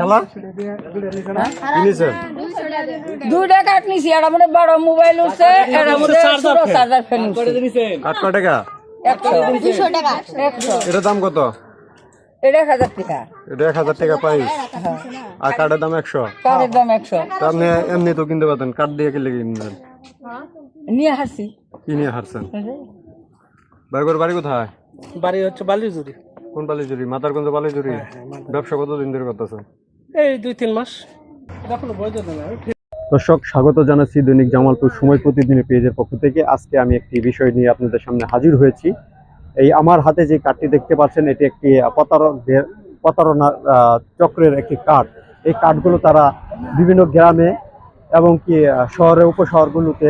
খালা? দুইটা নিছি এটা মনে বড় মোবাইল উঠছে এটা মনে চার্জার ফ্যান উঠছে। কয় টাকা? একশো। একশো। এটার দাম কত? এটা এক হাজার টাকা। এটা এক হাজার টাকা প্রাইস আর কাঠের দাম একশো? কাঠের দাম একশো। আপনি এমনি তো কিনতে পারতেন কাঠ দিয়ে কিনলে কিনবেন নিয়ে হাসি কি নিয়ে হারছেন বাইকের বাড়ি কোথায়? বাড়ি হচ্ছে বালিজুরি কোন বালিজুরি মাতারগঞ্জ বালিজুরি ব্যবসা কতদিন ধরে করতেছেন এই দুই তিন মাস। এখনও বৈধ না দর্শক স্বাগত জানাচ্ছি দৈনিক জামালপুর সময় প্রতিদিনের পেজের পক্ষ থেকে। আজকে আমি একটি বিষয় নিয়ে আপনাদের সামনে হাজির হয়েছি। এই আমার হাতে যে কার্ডটি দেখতে পাচ্ছেন এটি একটি আহ, চক্রের একটি কার্ড। এই কার্ডগুলো তারা বিভিন্ন গ্রামে এবং কি শহরে উপশহরগুলোতে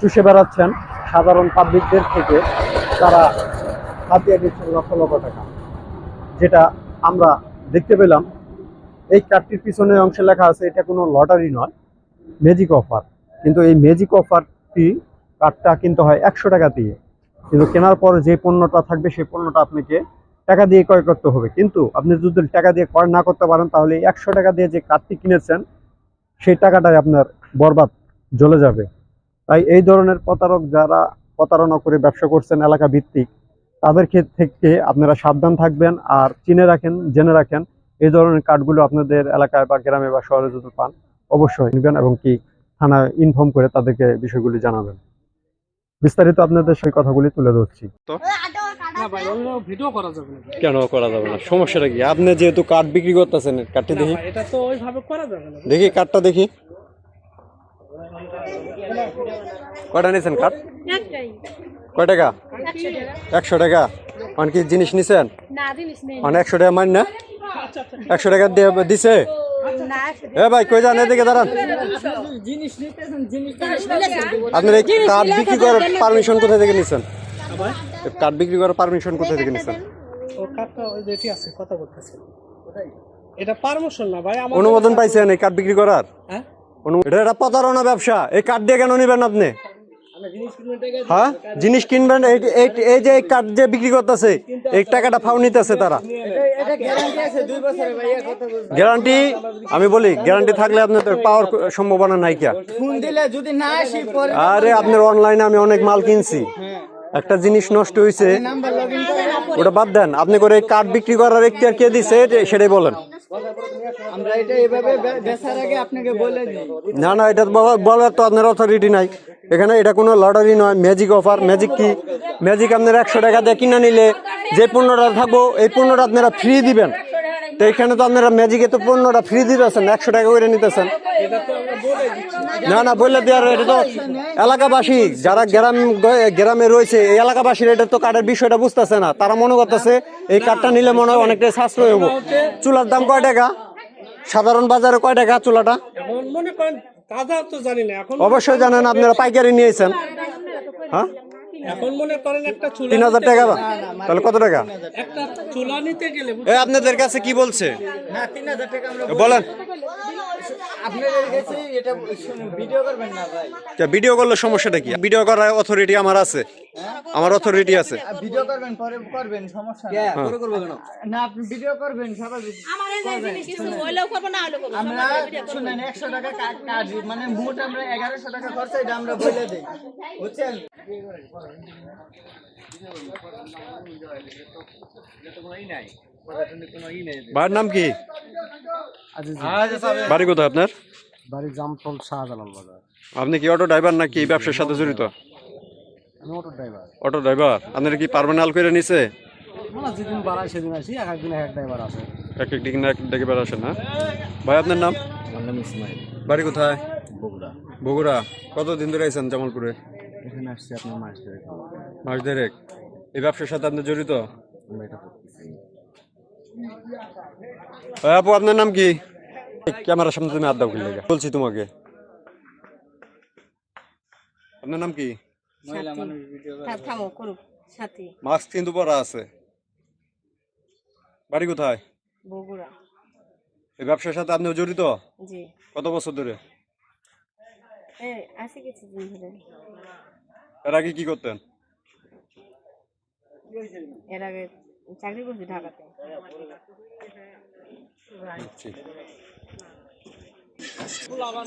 চুষে বেড়াচ্ছেন। সাধারণ পাবলিকদের থেকে তারা হাতিয়ে দিচ্ছেন লক্ষ লক্ষ টাকা। যেটা আমরা দেখতে পেলাম, এই কার্ডটির পিছনে অংশে লেখা আছে, এটা কোনো লটারি নয় ম্যাজিক অফার কিন্তু এই ম্যাজিক অফারটি কার্ডটা কিনতে হয় একশো টাকা দিয়ে। কিন্তু কেনার পর যে পণ্যটা থাকবে, সেই পণ্যটা আপনাকে টাকা দিয়ে ক্রয় করতে হবে। কিন্তু আপনি যদি টাকা দিয়ে ক্রয় না করতে পারেন, তাহলে একশো টাকা দিয়ে যে কার্ডটি কিনেছেন, সেই টাকাটাই আপনার বরবাদ, জ্বলে যাবে। তাই এই ধরনের প্রতারক যারা প্রতারণা করে ব্যবসা করছেন এলাকা ভিত্তিক তাদের ক্ষেত্রে থেকে আপনারা সাবধান থাকবেন আর চিনে রাখেন জেনে রাখেন এই ধরনের কার্ডগুলো আপনাদের এলাকায় বা গ্রামে বা শহরে যদি পান অবশ্যই নেবেন এবং কি থানায় ইনফর্ম করে তাদেরকে বিষয়গুলি জানাবেন। বিস্তারিত আপনাদের সেই কথাগুলি তুলে ধরছি। না ভাই অন্য ভিডিও করা যাবে না। কেন করা যাবে না? সমস্যাটা কি? আপনি যেহেতু কার্ড বিক্রি করতেছেন কার্ডটি দেখি। ভাই, এটা তো ওইভাবে করা যাবে না। দেখি কার্ডটা দেখি। কয়টা নিয়েছেন কার্ড কয় টাকা? একশো টাকা। মানে কি জিনিস নিছেন? মানে একশো টাকা মান না? একশো টাকা দিয়ে দিছে? এ ভাই কই যান এদিকে দাঁড়ান। আপনার এই কার্ড বিক্রি করার পারমিশন কোথা থেকে নিছেন? কার্ড বিক্রি করার পারমিশন কোথা থেকে নিছেন? ও কার্ডটা ওই যেটি আছে কথা বলতেছে। এটা পারমিশন না ভাই অনুমোদন পাইছেন এই কার্ড বিক্রি করার? হ্যাঁ? এটা একটা প্রতারণা ব্যবসা। এই কার্ড দিয়ে কেন নিবেন আপনি? হ্যাঁ? জিনিস কিনবেন এই- এই এই যে এই কার্ড যে বিক্রি করতেছে এই টাকাটা ফাউ নিতেছে তারা। গ্যারান্টি আমি বলি গ্যারান্টি থাকলে আপনাদের পাওয়ার সম্ভাবনা নাই কিয়া ফোন দিলে যদি না আসি পরে আরে আপনার অনলাইনে আমি অনেক মাল কিনছি। একটা জিনিস নষ্ট হয়েছে ওটা বাদ দেন। আপনি করে এই কার্ড বিক্রি করার এখতিয়ার কে দিছে সেটাই বলেন। না না, এটা বলা- বলার তো আপনার অথরিটি নাই। এখানে এটা কোনো লটারি নয় ম্যাজিক অফার ম্যাজিক কি? ম্যাজিক আপনার একশো টাকা দিয়ে কিনে নিলে যে পণ্যটা থাকব, এই পণ্যটা আপনারা ফ্রি দিবেন। তো এখানে তো আপনারা ম্যাজিকে তো পণ্যটা ফ্রি দিতেছেন, একশো টাকা করে নিতেছেন। না না বললে দেওয়ার এটা তো এলাকাবাসী, যারা গ্রাম গ্রামে রয়েছে, এই এলাকাবাসীর এটা তো কার্ডের বিষয়টা বুঝতেছে না। তারা মনে করতেছে, এই কার্ডটা নিলে মনে হয় অনেকটাই সাশ্রয় হব। চুলার দাম কয় টাকা? সাধারণ বাজারে কয় টাকা চুলাটা? এখন মনে করেন তাজা তো জানি না এখন অবশ্যই জানেন আপনারা পাইকারি নিয়েছেন। হ্যাঁ? এখন মনে করেন একটা চুলা তিন হাজার টাকা তাহলে কত টাকা? একটা চুলা নিতে গেলে এ আপনাদের কাছে কি বলছে? না তিন হাজার টাকা আমরা বলেন আপনাদের কাছে এটা শুনুন ভিডিও করবেন না ভাই। ভিডিও করলে সমস্যাটা কি? ভিডিও করার অথরিটি আমার আছে। আমার অথরিটি আছে। ভিডিও করবেন পরে করবেন সমস্যা পরে করব কেন? না আপনি ভিডিও করবেন স্বাভাবিক আমরা শুনেন একশো টাকা কাট কাট মানে মোট আমরা এগারোশো টাকা খরচা এটা আমরা বলে দিই। বুঝছেন? বাড়ির নাম কি? বাড়ি কোথায় আপনার? বাড়ি জামতল শাহজালাল বাজার। আপনি কি অটো ড্রাইভার নাকি এই ব্যবসার সাথে জড়িত? আমি অটো ড্রাইভার অটো ড্রাইভার আপনার কি পার্মানেন্ট করে নিছে? মানে যেদিন বাড়ায় সেদিন আসি এক একদিন এক ড্রাইভার আছে এক এক দিন এক ডেকে বেড়াসেন না? ভাই আপনার নাম? আমার নাম ইসমাইল। বাড়ি কোথায়? বগুড়া। বগুড়া। কতদিন ধরে আছেন জামালপুরে? এখানে আসছি আপনার মাস ধরে মাস দেড়েক। এই ব্যবসার সাথে আপনি জড়িত আমরা এটা করতেছি ওই আপু আপনার নাম কি? ক্যামেরার সামনে তুমি আড্ডা খুললে বলছি তোমাকে। আপনার নাম কি? সাথী। মাস্ক কিন্তু পরা আছে। বাড়ি কোথায়? বগুড়া। এই ব্যবসার সাথে আপনি জড়িত? জি। কত বছর ধরে। এর আগে কি করতেন? এর আগে চাকরি করছি ঢাকাতে। ফুল আবার